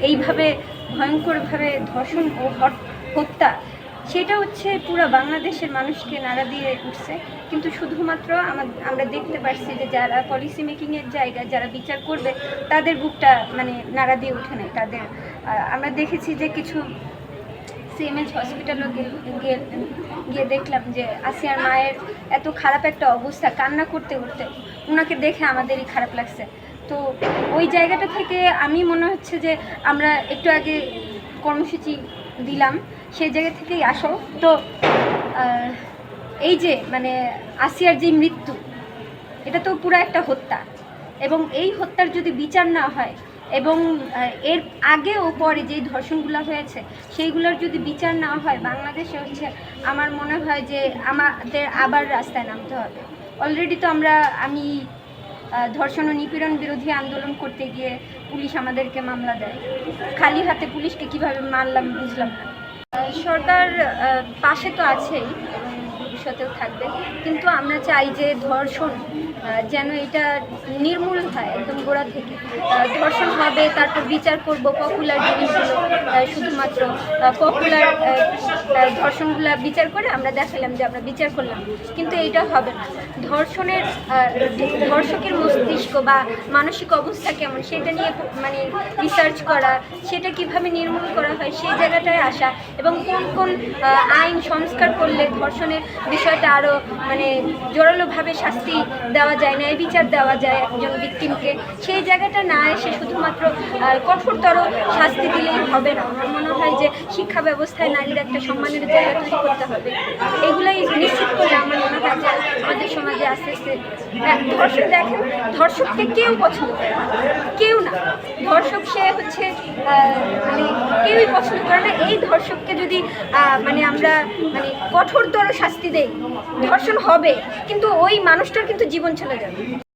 এইভাবে ভয়ঙ্করভাবে ধর্ষণ ও হত্যা, সেটা হচ্ছে পুরো বাংলাদেশের মানুষকে নাড়া দিয়ে উঠছে। কিন্তু শুধুমাত্র আমা- আমরা দেখতে পাচ্ছি যে যারা পলিসি মেকিংয়ের জায়গায় যারা বিচার করবে, তাদের বুকটা মানে নাড়া দিয়ে উঠে নেয় তাদের আমরা দেখেছি যে কিছু সিএমএইচ হসপিটালও গিয়ে গিয়ে দেখলাম যে আসিয়ার মায়ের এত খারাপ একটা অবস্থা, কান্না করতে করতে ওনাকে দেখে আমাদেরই খারাপ লাগছে। তো ওই জায়গাটা থেকে আমি মনে হচ্ছে যে আমরা একটু আগে কর্মসূচি দিলাম, সেই জায়গা থেকেই আসো। তো এই যে মানে আসিয়ার যে মৃত্যু, এটা তো পুরো একটা হত্যা। এবং এই হত্যার যদি বিচার না হয়, এবং এর আগে ও পরে যেই ধর্ষণগুলো হয়েছে, সেইগুলোর যদি বিচার না হয়, বাংলাদেশে হচ্ছে আমার মনে হয় যে আমাদের আবার রাস্তায় নামতে হবে। অলরেডি তো আমরা, আমি ধর্ষণ ও নিপীড়ন বিরোধী আন্দোলন করতে গিয়ে পুলিশ আমাদেরকে মামলা দেয়। খালি হাতে পুলিশকে কীভাবে মানলাম বুঝলাম না। সরকার পাশে তো আছেই, ভবিষ্যতেও থাকবে। কিন্তু আমরা চাই যে ধর্ষণ যেন এটা নির্মূল হয়, একদম গোড়া থেকে। ধর্ষণ হবে তারপর বিচার করব পপুলার জিনিসগুলো শুধুমাত্র পপুলার ধর্ষণগুলো বিচার করে আমরা দেখালাম যে আমরা বিচার করলাম। কিন্তু এটা হবে না। ধর্ষণের ধর্ষকের মস্তিষ্ক বা মানসিক অবস্থা কেমন সেটা নিয়ে মানে রিসার্চ করা, সেটা কীভাবে নির্মূল করা হয় সেই জায়গাটায় আসা এবং কোন কোন আইন সংস্কার করলে ধর্ষণের বিষয়টা আরও মানে জোরালোভাবে শাস্তি দেওয়া যায়, ন্যায় বিচার দেওয়া যায় একজন ভিকটিমকে সেই জায়গাটা না এসে শুধুমাত্র আহ, কঠোরতর শাস্তি দিলেই হবে না। আমার মনে হয় যে শিক্ষা ব্যবস্থায় নারীর একটা সম্মানের জায়গা তৈরি করতে হবে। এগুলাই নিশ্চিত করলে আমার মনে হয় যে আমাদের সমাজে আস্তে আস্তে হ্যাঁ, ধর্ষক দেখেন ধর্ষককে কেউ পছন্দ করে কেউ না। ধর্ষক সে হচ্ছে মানে কেউই পছন্দ করে না। এই ধর্ষককে যদি মানে আমরা মানে কঠোরতর শাস্তি দেই ধর্ষণ হবে কিন্তু ওই মানুষটার কিন্তু জীবন চলে যাবে।